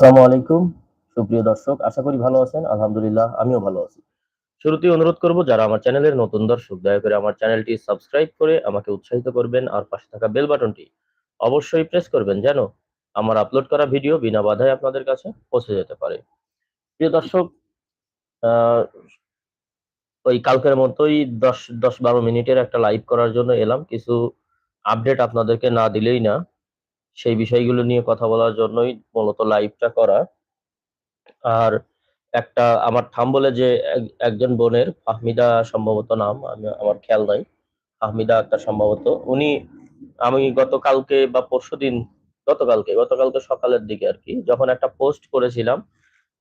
আসসালামু আলাইকুম। সুপ্রিয় দর্শক, আশা করি ভালো আছেন। আলহামদুলিল্লাহ, আমিও ভালো আছি। শুরুতেই অনুরোধ করব, যারা আমার চ্যানেলের নতুন দর্শক, দয়া করে আমার চ্যানেলটি সাবস্ক্রাইব করে আমাকে উৎসাহিত করবেন আর পাশে থাকা বেল বাটনটি অবশ্যই প্রেস করবেন যেন আমার আপলোড করা ভিডিও বিনা বাধায় আপনাদের কাছে পৌঁছে যেতে পারে। প্রিয় দর্শক ওই কালকের মতোই দশ দশ বারো মিনিটের একটা লাইভ করার জন্য এলাম। কিছু আপডেট আপনাদেরকে না দিলেই না। সেই বিষয়গুলো নিয়ে কথা বলার জন্যই মূলত লাইভটা করা। আর একটা আমার থাম বলে যে এক- একজন বোনের ফাহমিদা সম্ভবত নাম, আমি, আমার খেয়াল নাই। ফাহমিদা একটা সম্ভবত। উনি, আমি গতকালকে বা পরশুদিন গতকালকে গতকালকে সকালের দিকে আর কি, যখন একটা পোস্ট করেছিলাম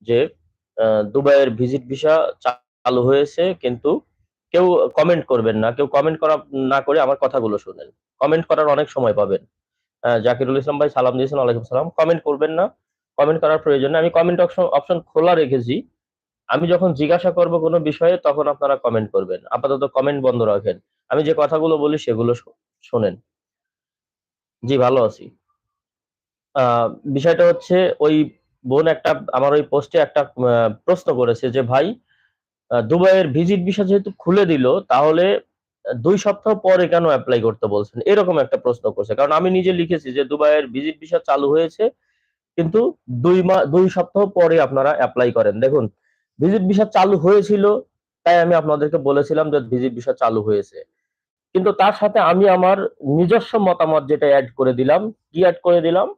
যে দুবাইয়ের ভিজিট ভিসা চালু হয়েছে, কিন্তু কেউ কমেন্ট করবেন না। কেউ কমেন্ট করা, না করে আমার কথাগুলো শুনেন। কমেন্ট করার অনেক সময় পাবেন। জাকিরুল ইসলাম ভাই সালাম দিয়েছেন, ওয়ালাইকুম সালাম। কমেন্ট করবেন না। কমেন্ট করার প্রয়োজন আমি কমেন্ট অপশন খোলা রেখেছি। আমি যখন জিজ্ঞাসা করব কোনো বিষয়ে, তখন আপনারা কমেন্ট করবেন। আপাতত কমেন্ট বন্ধ রাখেন। আমি যে কথাগুলো বলি, সেগুলো শোনেন। জি, ভালো আছি। বিষয়টা হচ্ছে, ওই বোন একটা, আমার ওই পোস্টে একটা প্রশ্ন করেছে যে, ভাই দুবাইয়ের ভিজিট ভিসা যেহেতু খুলে দিল, তাহলে দুই সপ্তাহ পরে কেন অ্যাপ্লাই করতে বলছেন? এরকম একটা প্রশ্ন করছে। কারণ আমি নিজে লিখেছি যে দুবাইয়ের ভিজিট ভিসা চালু হয়েছে, কিন্তু দুই মা, দুই সপ্তাহ পরে আপনারা অ্যাপ্লাই করেন। দেখুন ভিজিট ভিসা চালু হয়েছিল, তাই আমি আপনাদেরকে বলেছিলাম যে ভিজিট ভিসা চালু হয়েছে। কিন্তু তার সাথে আমি আমার নিজস্ব মতামত যেটা অ্যাড করে দিলাম, কি অ্যাড করে দিলাম?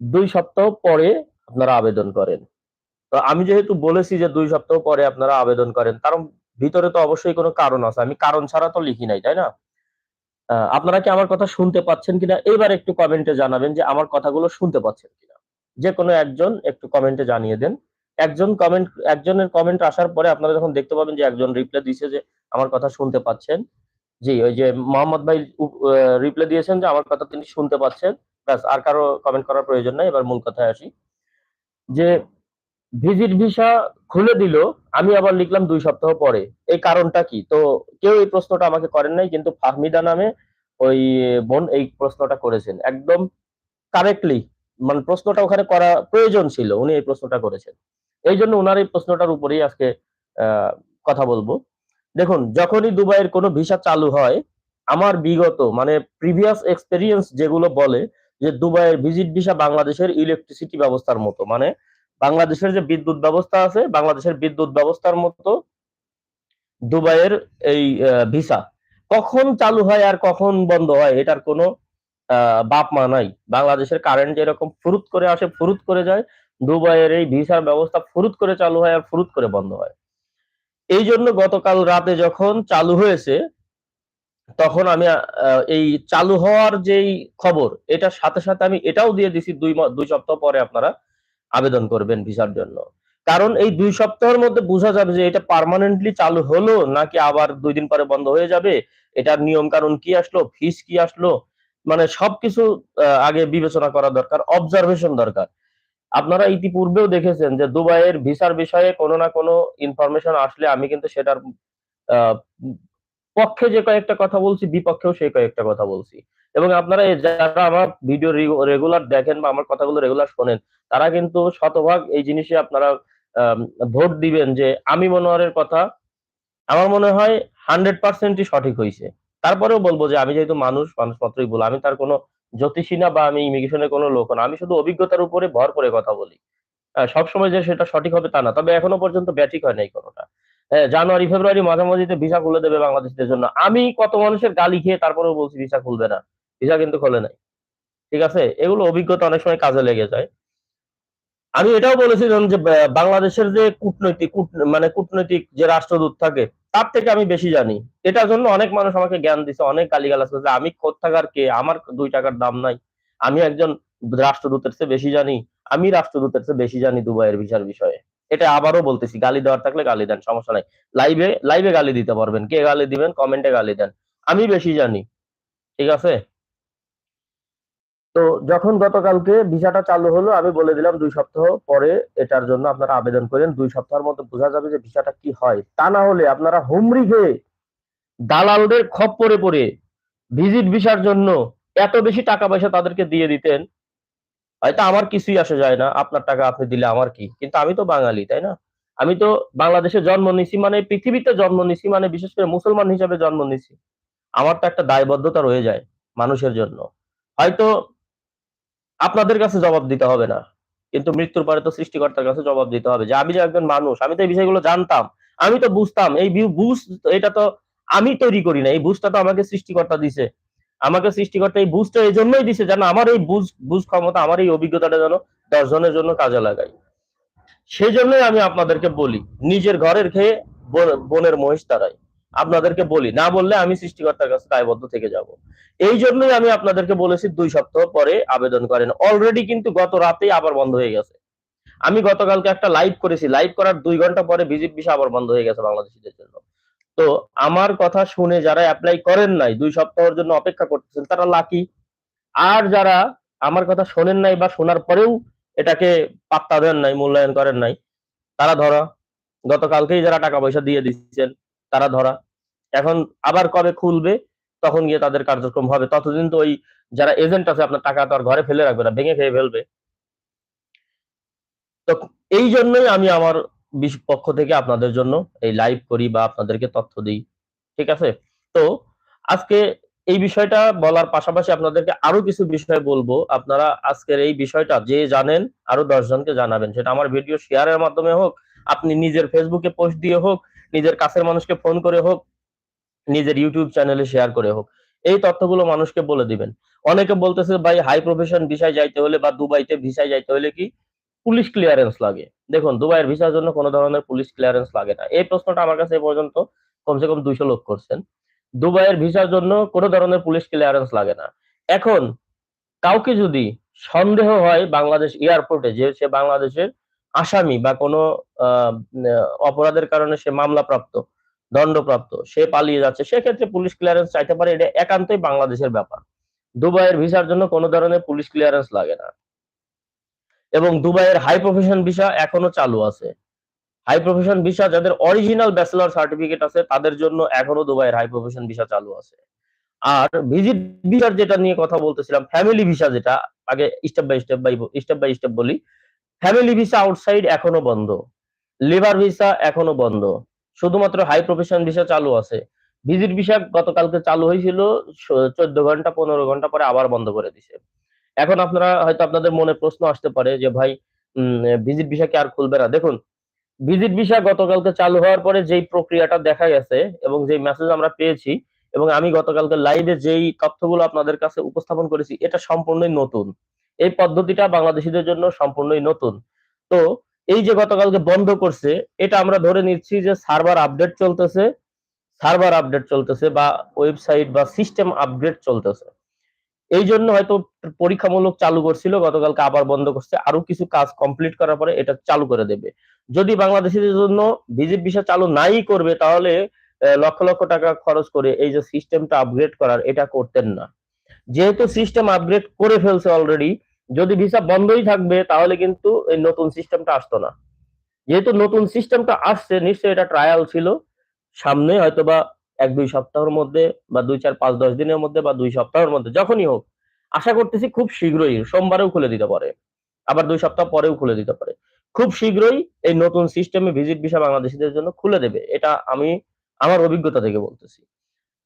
দুই সপ্তাহ পরে আপনারা আবেদন করেন। তো আমি যেহেতু বলেছি যে দুই সপ্তাহ পরে আপনারা আবেদন করেন, তার ভিতরে তো অবশ্যই কোনো কারণ আছে। আমি কারণ ছাড়া তো লিখি নাই, তাই না? আপনারা কি আমার কথা শুনতে পাচ্ছেন কিনা? এবার একটু কমেন্টে জানাবেন যে আমার কথাগুলো শুনতে পাচ্ছেন কিনা। যে কোনো একজন একটু কমেন্টে জানিয়ে দেন। একজন কমেন্ট একজনের কমেন্ট আসার পরে আপনারা যখন দেখতে পাবেন যে একজন রিপ্লাই দিয়েছে যে আমার কথা শুনতে পাচ্ছেন, জি, ওই যে মোহাম্মদ ভাই রিপ্লাই দিয়েছেন যে আমার কথা তিনি শুনতে পাচ্ছেন। ব্যাস, আর কারও কমেন্ট করার প্রয়োজন নাই। এবার মূল কথায় আসি। যে ভিজিট ভিসা খুলে দিল, আমি আবার লিখলাম দুই সপ্তাহ পরে। এই কারণটা কি? তো কেউ এই প্রশ্নটা আমাকে করেন নাই, কিন্তু ফাহমিদা নামে ওই বোন এই প্রশ্নটা করেছেন। একদম কারেক্টলি মানে প্রশ্নটা ওখানে করা প্রয়োজন ছিল, উনি এই প্রশ্নটা করেছেন। এই জন্য ওনার এই প্রশ্নটার উপরেই আজকে কথা বলব। দেখুন, যখনই দুবাইয়ের কোনো ভিসা চালু হয়, আমার বিগত মানে প্রিভিয়াস এক্সপেরিয়েন্স যেগুলো বলে, যে দুবাইয়ের ভিজিট ভিসা বাংলাদেশের ইলেকট্রিসিটি ব্যবস্থার মতো মানে বাংলাদেশের যে বিদ্যুৎ ব্যবস্থা আছে, বাংলাদেশের বিদ্যুৎ ব্যবস্থার মতো দুবাইয়ের এই ভিসা কখন চালু হয় আর কখন বন্ধ হয়, এটার কোনো বাপ মা নাই। বাংলাদেশের কারেন্ট যেরকম ফুরুত করে আসে, ফুরুত করে যায়, দুবাইয়ের এই ভিসার ব্যবস্থা ফুরুত করে চালু হয় আর ফুরুত করে বন্ধ হয়। এই জন্য গতকাল রাতে যখন চালু হয়েছে, তখন আমি এই চালু হওয়ার যেই খবর, এটার সাথে সাথে আমি এটাও দিয়ে দিছি দুই দুই সপ্তাহ পরে আপনারা। আবেদন করবেন ভিসার জন্য। কারণ এই দুই সপ্তাহের মধ্যে বোঝা যাবে যে এটা পার্মানেন্টলি চালু হলো নাকি আবার দুই দিন পরে বন্ধ হয়ে যাবে, এটার নিয়ম কানুন কি আসলো ফিস কি আসলো মানে সবকিছু আগে বিবেচনা করা দরকার অবজারভেশন দরকার। আপনারা ইতিপূর্বেও দেখেছেন যে দুবাইয়ের ভিসার বিষয়ে কোনো না কোনো ইনফরমেশন আসলে আমি কিন্তু সেটার পক্ষে যে কয়েকটা কথা বলছি, বিপক্ষেও সেই কয়েকটা কথা বলছি। এবং আপনারা যারা আমার ভিডিও রেগুলার দেখেন বা আমার কথাগুলো রেগুলার শোনেন, তারা কিন্তু শতভাগ এই জিনিসে আপনারা ভোট দিবেন যে আমি মনোয়ারের কথা, আমার মনে হয় হান্ড্রেড পার্সেন্টই সঠিক হয়েছে তারপরেও বলব যে আমি যেহেতু মানুষ মানুষ মাত্রই বল আমি তার কোনো জ্যোতিষী না বা আমি ইমিগ্রেশনের কোনো লোক না, আমি শুধু অভিজ্ঞতার উপরে ভর করে কথা বলি। সবসময় যে সেটা সঠিক হবে তা না, তবে এখনও পর্যন্ত ব্যাঠিক হয় নাই কোনোটা। জানুয়ারি, ফেব্রুয়ারি মাঝামাঝিতে ভিসা খুলে দেবে বাংলাদেশিদের জন্য। আমি কত মানুষের গালি খেয়ে তারপরেও বলছি ভিসা খুলবে না। ভিসা কিন্তু খোলে নাই। ঠিক আছে? এগুলো অভিজ্ঞতা অনেক সময় কাজে লেগে যায়। আমি এটাও বলেছিলাম যে বাংলাদেশের যে কূটনৈতিক মানে কূটনৈতিক যে রাষ্ট্রদূত থাকে, তার থেকে আমি বেশি জানি। এটার জন্য অনেক মানুষ আমাকে জ্ঞান দিছে, অনেক গালিগালাজ করছে। আমি কোথাকার কে? আমার দুই টাকার দাম নাই। আমি একজন রাষ্ট্রদূতের চেয়ে বেশি জানি। আমি রাষ্ট্রদূতের চেয়ে বেশি জানি দুবাইয়ের ভিসার বিষয়ে। এটা আবারও বলতেছি, গালি দেওয়ার থাকলে গালি দেন, সমস্যা নাই। লাইভে লাইভে গালি দিতে পারবেন। কে গালি দিবেন কমেন্টে গালি দেন। আমি বেশি জানি, ঠিক আছে? তো যখন গতকালকে ভিসাটা চালু হলো, আমি বলে দিলাম দুই সপ্তাহ পরে এটার জন্য আপনারা আবেদন করেন। দুই সপ্তাহের মধ্যে বোঝা যাবে যে ভিসাটা কি হয়। তা না হলে আপনারা হুমড়ি খেয়ে দালালদের খপ্পরে পরে ভিজিট ভিসার জন্য এত বেশি টাকা পয়সা তাদেরকে দিয়ে দিতেন হয়তো আমার কিছুই আসে যায় না, আপনার টাকা আপনি দিলে আমার কি? কিন্তু আমি তো বাঙালি, তাই না? আমি তো বাংলাদেশে জন্ম নিছি মানে পৃথিবীতে জন্ম নিছি মানে বিশেষ করে মুসলমান হিসাবে জন্ম নিছি আমার তো একটা দায়বদ্ধতা রয়ে যায় মানুষের জন্য। হয়তো আপনাদের কাছে জবাব দিতে হবে না, কিন্তু মৃত্যুর পরে তো সৃষ্টিকর্তার কাছে জবাব দিতে হবে যে, আমি যে একজন মানুষ, আমি তো এই বিষয়গুলো জানতাম, আমি তো বুঝতাম, এই বুঝ, এটা তো আমি তৈরি করি না, এই বুঝটা তো আমাকে সৃষ্টিকর্তা দিছে। আমাকে সৃষ্টিকর্তা এই বুঝটা এই জন্যই দিছে যেন আমার এই বুঝ বুঝ ক্ষমতা, আমার এই অভিজ্ঞতাটা যেন দশ জনের জন্য কাজে লাগাই সেই জন্যই আমি আপনাদেরকে বলি, নিজের ঘরের খেয়ে বোন- বোনের মহিষ তারাই আপনাদেরকে বলি, না বললে আমি সৃষ্টিকর্তার কাছে দায়বদ্ধ থেকে যাব। এই জন্যই আমি আপনাদেরকে বলেছি দুই সপ্তাহ পরে আবেদন করেন। অলরেডি কিন্তু গত রাতেই আবার বন্ধ হয়ে গেছে। আমি গতকালকে একটা লাইভ করেছি। লাইভ করার দুই ঘণ্টা পরে ভিজিট আবার বন্ধ হয়ে গেছে বাংলাদেশিদের জন্য। তো আমার কথা শুনে যারা অ্যাপ্লাই করেন নাই, দুই সপ্তাহের জন্য অপেক্ষা করতেছেন, তারা লাকি আর যারা আমার কথা শোনেন নাই বা শোনার পরেও এটাকে পাত্তা দেন নাই, মূল্যায়ন করেন নাই, তারা ধরা। গতকালকেই যারা টাকা পয়সা দিয়ে দিচ্ছেন, তারা ধরা। এখন আবার কবে খুলবে, তখন গিয়ে তাদের কার্যক্রম হবে। ততদিন তো ওই যারা এজেন্ট আছে, আপনার টাকা তো আর ঘরে ফেলে রাখবে না, ভেঙে খেয়ে ফেলবে। তো এই জন্যই আমি আমার পক্ষ থেকে আপনাদের জন্য এই লাইভ করি বা আপনাদেরকে তথ্য দিই। ঠিক আছে? তো আজকে এই বিষয়টা বলার পাশাপাশি আপনাদেরকে আরও কিছু বিষয় বলব। আপনারা আজকের এই বিষয়টা যে জানেন, আরও দশ জনকে জানাবেন। সেটা আমার ভিডিও শেয়ারের মাধ্যমে হোক, আপনি নিজের ফেসবুকে পোস্ট দিয়ে হোক, নিজের কাছের মানুষকে ফোন করে হোক, নিজের ইউটিউব চ্যানেলে শেয়ার করে হোক, এই তথ্যগুলো মানুষকে বলে দিবেন। অনেকে বলতেছে, ভাই হাই প্রফেশন ভিসায় যাইতে হলে বা দুবাইতে ভিসায় যাইতে হলে কি পুলিশ ক্লিয়ারেন্স লাগে। দেখুন, দুবাইয়ের ভিসার জন্য কোনো ধরনের পুলিশ ক্লিয়ারেন্স লাগে না। এই প্রশ্নটা আমার কাছে এ পর্যন্ত কমসে কম দুইশো লোক করছেন। দুবাইয়ের ভিসার জন্য কোনো ধরনের পুলিশ ক্লিয়ারেন্স লাগে না। এখন, কাউকে যদি সন্দেহ হয় বাংলাদেশ এয়ারপোর্টে যে সে বাংলাদেশের আসামি বা কোনো অপরাধের কারণে সে মামলাপ্রাপ্ত, দণ্ডপ্রাপ্ত, সে পালিয়ে যাচ্ছে, সেক্ষেত্রে পুলিশ ক্লিয়ারেন্স চাইতে পারে। এটা একান্তই বাংলাদেশের ব্যাপার। দুবাইয়ের ভিসার জন্য কোনো ধরনের পুলিশ ক্লিয়ারেন্স লাগে না। এবং দুবাইয়ের হাই প্রফেশন ভিসা এখনও চালু আছে। হাই প্রফেশন ভিসা যাদের অরিজিনাল ব্যাচেলর সার্টিফিকেট আছে, তাদের জন্য এখনও দুবাইয়ের হাই প্রফেশন ভিসা চালু আছে। আর ভিজিট ভিসার যেটা নিয়ে কথা বলতেছিলাম ফ্যামিলি ভিসা যেটা, আগে step by step by step by step বলি ফ্যামিলি ভিসা আউটসাইড এখনও বন্ধ। লিভার ভিসা এখনও বন্ধ। শুধুমাত্র হাই প্রফেশন ভিসা চালু আছে। ভিজিট ভিসা গতকালকে চালু হয়েছিল চোদ্দ ঘণ্টা, পনেরো ঘণ্টা পরে আবার বন্ধ করে দিছে। এখন আপনারা হয়তো আপনাদের মনে প্রশ্ন আসতে পারে যে ভাই ভিজিট ভিসা কি আর খুলবে না? দেখুন, ভিজিট ভিসা গতকালকে চালু হওয়ার পরে যেই প্রক্রিয়াটা দেখা গেছে এবং যেই মেসেজ আমরা পেয়েছি এবং আমি গতকালকে লাইভে যেই তথ্যগুলো আপনাদের কাছে উপস্থাপন করেছি, এটা সম্পূর্ণই নতুন। এই পদ্ধতিটা বাংলাদেশীদের জন্য সম্পূর্ণই নতুন। তো, এই যে গতকালকে বন্ধ করছে, এটা আমরা ধরে নিচ্ছি যে সার্ভার আপডেট চলতেছে, সার্ভার আপডেট চলতেছে বা ওয়েবসাইট বা সিস্টেম আপডেট চলতেছে। এই জন্য হয়তো পরীক্ষামূলক চালু করছিল, গতকালকে আবার বন্ধ করছে, আরও কিছু কাজ কমপ্লিট করার পরে এটা চালু করে দেবে। যদি বাংলাদেশিদের জন্য ভিজিট ভিসা চালু নাই করবে, তাহলে লক্ষ লক্ষ টাকা খরচ করে এই যে সিস্টেমটা আপগ্রেড করার এটা করতেন না। যেহেতু সিস্টেম আপগ্রেড করে ফেলছে অলরেডি যদি ভিসা বন্ধই থাকবে, তাহলে কিন্তু এই নতুন সিস্টেমটা আসতো না। যেহেতু নতুন সিস্টেমটা আসছে, নিশ্চয়ই এটা ট্রায়াল ছিল। সামনে হয়তো বা এক, দুই সপ্তাহের মধ্যে বা দুই, চার, পাঁচ, দশ দিনের মধ্যে বা দুই সপ্তাহের মধ্যে, যখনই হোক, আশা করতেছি খুব শীঘ্রই সোমবারেও খুলে দিতে পারে। আবার দুই সপ্তাহ পরেও খুলে দিতে পারে। খুব শীঘ্রই এই নতুন সিস্টেমে ভিজিট ভিসা বাংলাদেশিদের জন্য খুলে দেবে, এটা আমি আমার অভিজ্ঞতা থেকে বলতেছি।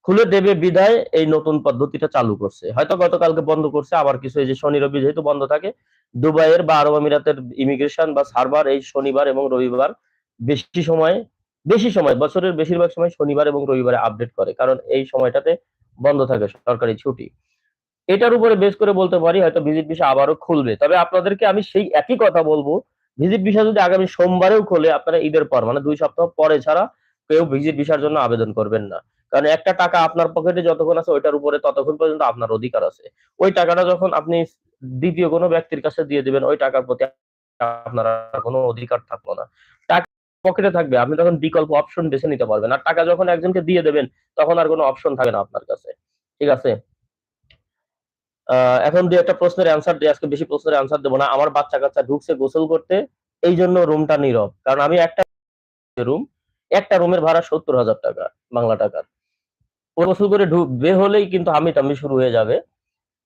খুলে দেবে বিদায় এই নতুন পদ্ধতিটা চালু করছে। হয়তো গতকালকে বন্ধ করছে, আবার কিছু এই যে শনি, রবি যেহেতু বন্ধ থাকে, দুবাইয়ের বা আরব আমিরাতের ইমিগ্রেশন বা সার্ভার এই শনিবার এবং রবিবার বেশি সময় বেশি সময়, বছরের বেশিরভাগ সময় শনিবার এবং রবিবারে আপডেট করে, কারণ এই সময়টাতে বন্ধ থাকে সরকারি ছুটি। এটার উপরে বেশ করে বলতে পারি, হয়তো ভিজিট ভিসা আবারও খুলবে। তবে আপনাদেরকে আমি সেই একই কথা বলব ভিজিট ভিসা যদি আগামী সোমবারেও খোলে, আপনারা ঈদের পর মানে দুই সপ্তাহ পরে ছাড়া কেউ ভিজিট ভিসার জন্য আবেদন করবেন না। কারণ একটা টাকা আপনার পকেটে যতক্ষণ আছে, ওইটার উপরে ততক্ষণ পর্যন্ত আপনার অধিকার আছে। ওই টাকাটা যখন আপনি দ্বিতীয় কোনো ব্যক্তির কাছে দিয়ে দিবেন, ওই টাকার প্রতি আপনার কোনো অধিকার থাকল না। পকেটে থাকবে। আপনি তখন বিকল্প অপশন বেছে নিতে পারবেন। আর টাকা যখন একজনকে দিয়ে দেবেন, তখন আর কোনো অপশন থাকে না আপনার কাছে। ঠিক আছে? এখন দুই একটা প্রশ্নের অ্যান্সার দিই আজকে বেশি প্রশ্নের অ্যান্সার দেবো না। আমার বাচ্চা কাচ্চা ঢুকছে, গোসল করতে। এই জন্য রুমটা নীরব। কারণ আমি একটা রুম একটা রুমের ভাড়া সত্তর হাজার টাকা, বাংলা টাকার। গোসল করে ঢুক বের হলেই কিন্তু আমি টামি শুরু হয়ে যাবে।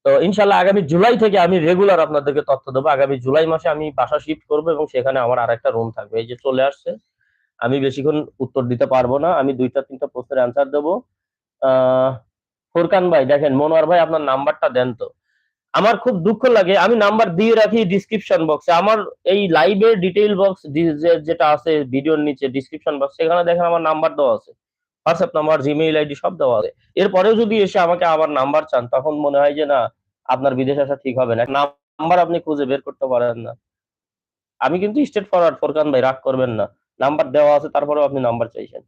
তো ইনশাল্লাহ আগামী জুলাই থেকে আমি রেগুলার আপনাদেরকে তথ্য দেবো। আগামী জুলাই মাসে আমি বাসা শিফট করব এবং সেখানে আমার আর একটা রুম থাকবে। এই যে চলে আসছে, আমি বেশিক্ষণ উত্তর দিতে পারব না। আমি দুইটা, তিনটা প্রশ্নের অ্যান্সার দেবো। আহ, ফোরকান ভাই, দেখেন মনোয়ার ভাই আপনার নাম্বারটা দেন তো। আমার খুব দুঃখ লাগে, আমি নাম্বার দিয়ে রাখি ডিসক্রিপশন বক্সে আমার এই লাইভের ডিটেইল বক্স যেটা আছে ভিডিওর নিচে ডিসক্রিপশন বক্স সেখানে দেখেন আমার নাম্বার দেওয়া আছে। হোয়াটসঅ্যাপ নাম্বার জিমেইল আইডি সব দেওয়া আছে। এরপরেও যদি এসে আমাকে আবার নাম্বার চান, তখন মনে হয় যে না, আপনার বিদেশ আসা ঠিক হবে না। নাম্বার আপনি খুঁজে বের করতে পারেন না। আমি কিন্তু স্টেট ফরওয়ার্ড ফোরকান ভাই, রাগ করবেন না। নাম্বার দেওয়া আছে, তারপরেও আপনি নাম্বার চাইছেন।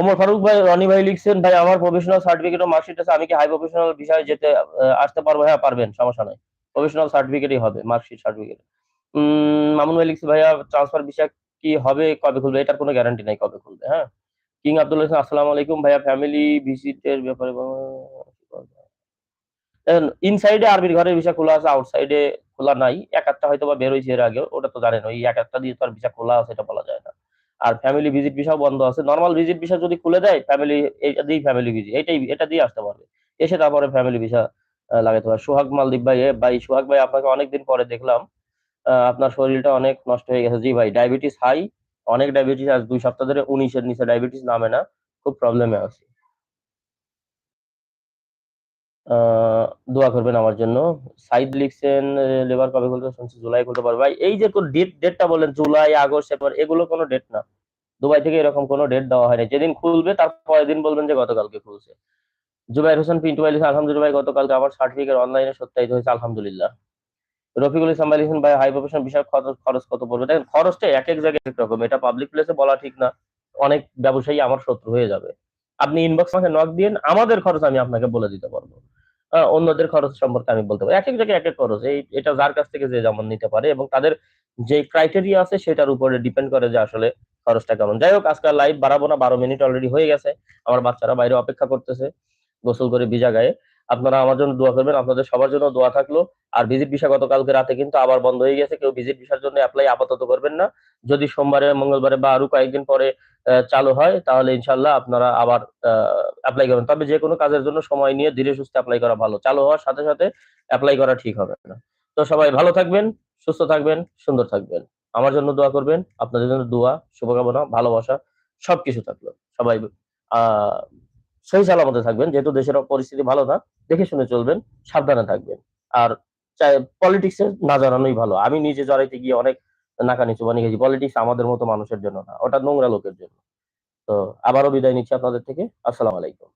ওমর ফারুক ভাই, রনি ভাই লিখছেন, ভাই, আমার প্রফেশনাল সার্টিফিকেট ও মার্কশিট আছে, আমি কি হাই প্রফেশনাল বিষয়ে যেতে আসতে পারব? হ্যাঁ পারবেন, সমস্যা নাই। প্রফেশনাল সার্টিফিকেটই হবে মার্কশিট সার্টিফিকেট মামুন ভাই লিখছে, ভাইয়া ট্রান্সফার বিষয় কি হবে, কবে খুলবে? এটার কোনো গ্যারান্টি নাই, কবে খুলবে? হ্যাঁ। কিং আব্দুল হাসান আসসালামু আলাইকুম ভাইয়া ফ্যামিলি ভিজিটের ব্যাপারে ইনসাইডে আরবির ঘরের ভিসা খোলা আছে আউটসাইডে খোলা নাই, এক একটা হয়তো বা বের হয়েছে এর আগে ওটা তো জানেন, ওই এক একটা দিয়ে তো আর ভিসা খোলা আছে, এটা বলা যায় না। আর ফ্যামিলি ভিজিট ভিসাও বন্ধ আছে নর্মাল ভিজিট ভিসা যদি খুলে দেয় ফ্যামিলি এটা দিয়ে ফ্যামিলি ভিজিট এটাই, এটা দিয়ে আসতে পারবে। এসে তারপরে ফ্যামিলি ভিসা লাগাতে পারবে সোহাগ মালদীপ ভাই ভাই, সোহাগ ভাই, আপনাকে অনেকদিন পরে দেখলাম আপনার শরীরটা অনেক নষ্ট হয়ে গেছে। জি ভাই ডায়াবেটিস হাই অনেক ডায়াবেটিস আজ দুই সপ্তাহ ধরে উনিশের নিচে ডায়াবেটিস নামে না, খুব প্রবলেমে আছি। দোয়া করবেন আমার জন্য। সাইদ লিখছেন লেবার কবে খুলতে শুনছি, জুলাই খুলতে পারবে। ভাই, এই যে ডেট ডেটটা বলেন, জুলাই, আগস্ট সেপ্টেম্বর এগুলো কোনো ডেট না। দুবাই থেকে এরকম কোনো ডেট দেওয়া হয়নি। যেদিন খুলবে, তার পরের দিন বলবেন যে গতকালকে খুলছে। জুবাইর হোসেন, পিন্টু ভাই আলহামদুলিল্লাহ ভাই, গতকালকে আমার সার্টিফিকেট অনলাইনে সত্যায়িত হয়েছে, আলহামদুলিল্লাহ। রফিকুল ইসলাম ভাই লিখছেন ভাই হাই প্রফেশন বিষয় খরচ খরচ কত পড়বে? দেখেন, খরচটা এক এক জায়গায় এক রকম। এটা পাবলিক প্লেসে বলা ঠিক না। অনেক ব্যবসায়ী আমার শত্রু হয়ে যাবে। আপনি ইনবক্স আমাকে নক দিন আমাদের খরচ আমি আপনাকে বলে দিতে পারব। অন্যদের খরচ সম্পর্কে আমি বলতে পারি। এক এক জায়গায় এক এক খরচ। এই, এটা যার কাছ থেকে যে যেমন নিতে পারে এবং তাদের যে ক্রাইটেরিয়া আছে সেটার উপরে ডিপেন্ড করে যে আসলে খরচটা কেমন। যাই হোক আজকাল লাইভ বাড়াবো না। বারো মিনিট অলরেডি হয়ে গেছে। আমার বাচ্চারা বাইরে অপেক্ষা করতেছে। গোসল করে ভিজা গায়ে। আপনারা আমার জন্য দোয়া করবেন। আপনাদের সবার জন্য দোয়া থাকল। আর ভিজিট ভিসা গতকালকে রাতে কিন্তু আবার বন্ধ হয়ে গেছে। কেউ ভিজিট ভিসার জন্য অ্যাপ্লাই আপাতত করবেন না। যদি সোমবারে, মঙ্গলবারে বা আরও কয়েকদিন পরে চালু হয়, তাহলে ইনশাল্লাহ আপনারা আবার অ্যাপ্লাই করবেন। তবে যে কোনো কাজের জন্য সময় নিয়ে ধীরে সুস্থে অ্যাপ্লাই করা ভালো। চালু হওয়ার সাথে সাথে অ্যাপ্লাই করা ঠিক হবে না। তো সবাই ভালো থাকবেন, সুস্থ থাকবেন, সুন্দর থাকবেন। আমার জন্য দোয়া করবেন। আপনাদের জন্য দোয়া, শুভকামনা, ভালোবাসা, সবকিছু থাকল। সবাই, আহ সহি সালামতে থাকবেন, যেহেতু দেশের পরিস্থিতি ভালো না, দেখে শুনে চলবেন, সাবধানে থাকবেন। আর পলিটিক্স পলিটিক্সে না জানানোই ভালো। আমি নিজে জড়াইতে গিয়ে অনেক নাকানি চুবানি গেছি পলিটিক্স আমাদের মতো মানুষের জন্য না, ওটা নোংরা লোকের জন্য। তো আবারও বিদায় নিচ্ছি আপনাদের থেকে। আসসালাম আলাইকুম।